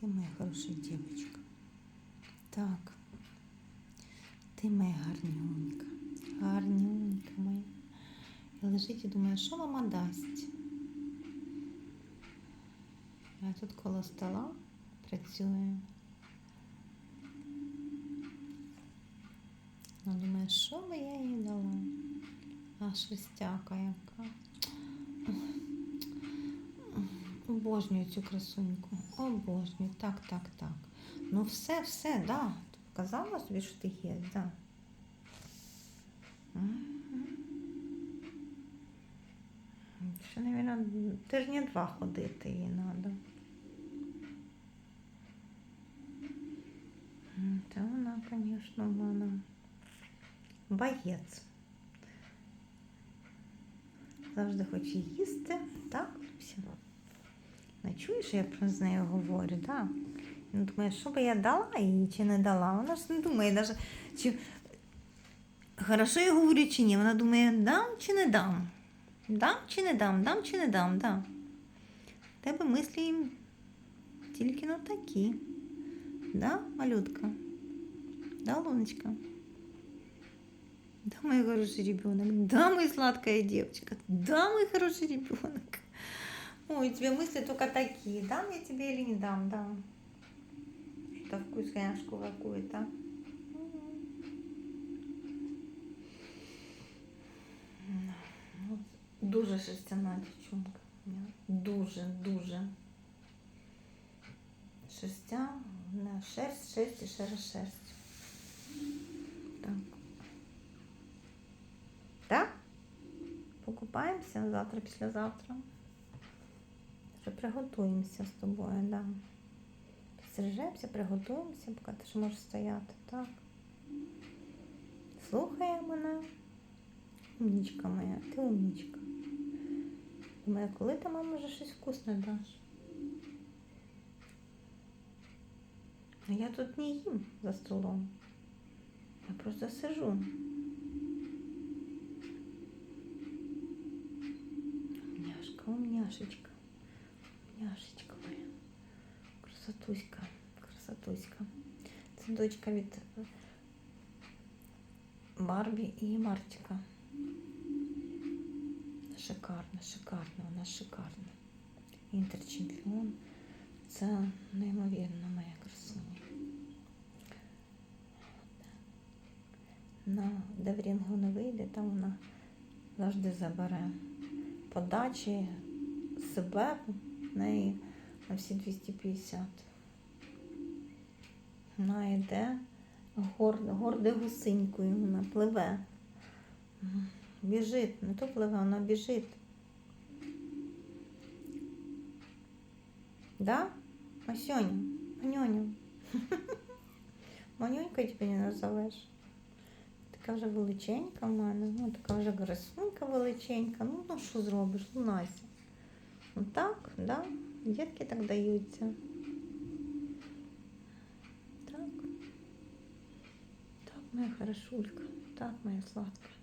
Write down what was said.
Ти моя хороша дівчинка. Так. Ти моя гарнюнька. Гарнюнька моя. І лежить і думає, що мама дасть. Я тут коло стола працюю. Вона думає, що би я їй дала? А шерстяка яка. Обожнюю цю красуньку. Обожнюю. Так, так, так. Ну все, все, да. Казала собі, що ти є, да. Ще, мабуть, тижня два ходити їй треба. Та вона, звісно, в мене боєць. Завжди хоче їсти, так, Люся? Не чуєш, я про з нею говорю, так? Він думає, що би я дала їй чи не дала. Вона ж не думає, навіть, чи хорошо я говорю чи ні. Вона думає, дам чи не дам. Дам чи не дам, дам чи не дам, да. Тебе мислі тільки на такі. Да, малютка? Да, Луночка? Да, мой хороший ребенок. Да, моя сладкая девочка. Да, мой хороший ребенок. Ой, у тебя мысли только такие. Дам я тебе или не дам, да. Что вкусняшку какую-то. Ну, Дуже шерстяна дівчинка. Дуже, дуже. Шерстя, на шерсть, шерсть і ще шерсть. Так. Так? Покупаємося завтра, післязавтра. Вже приготуємося з тобою, да. Підстережемося, приготуємося, поки ти ж можеш стояти, так. Слухає мене. Умнічка моя, ти умнічка. Думаю, коли ти мама вже щось вкусне даш? А я тут не їм за столом. Я просто сижу. Умняшка, умняшечка. Умняшечка моя. Красотуська, красотуська. Це дочка від Барбі і Мартіка. Шикарна, шикарна, вона шикарна. Інтерчемпіон. Це неймовірна моя красуня. На де в рінгу не вийде, там вона завжди забере подачі себе в неї всі 250. Вона йде гордо, гордо гусинькою, вона пливе. Біжить, не то пливе, вона біжить. Да? Масюня, Манюня. Манюнька тебе не назовеш. Така вже величенька в мене, ну така вже красунька величенька. Ну, ну що зробиш, ну Настя. Ну так, да, дітки так даються. Так. Так, моя хорошулька, так, моя сладка.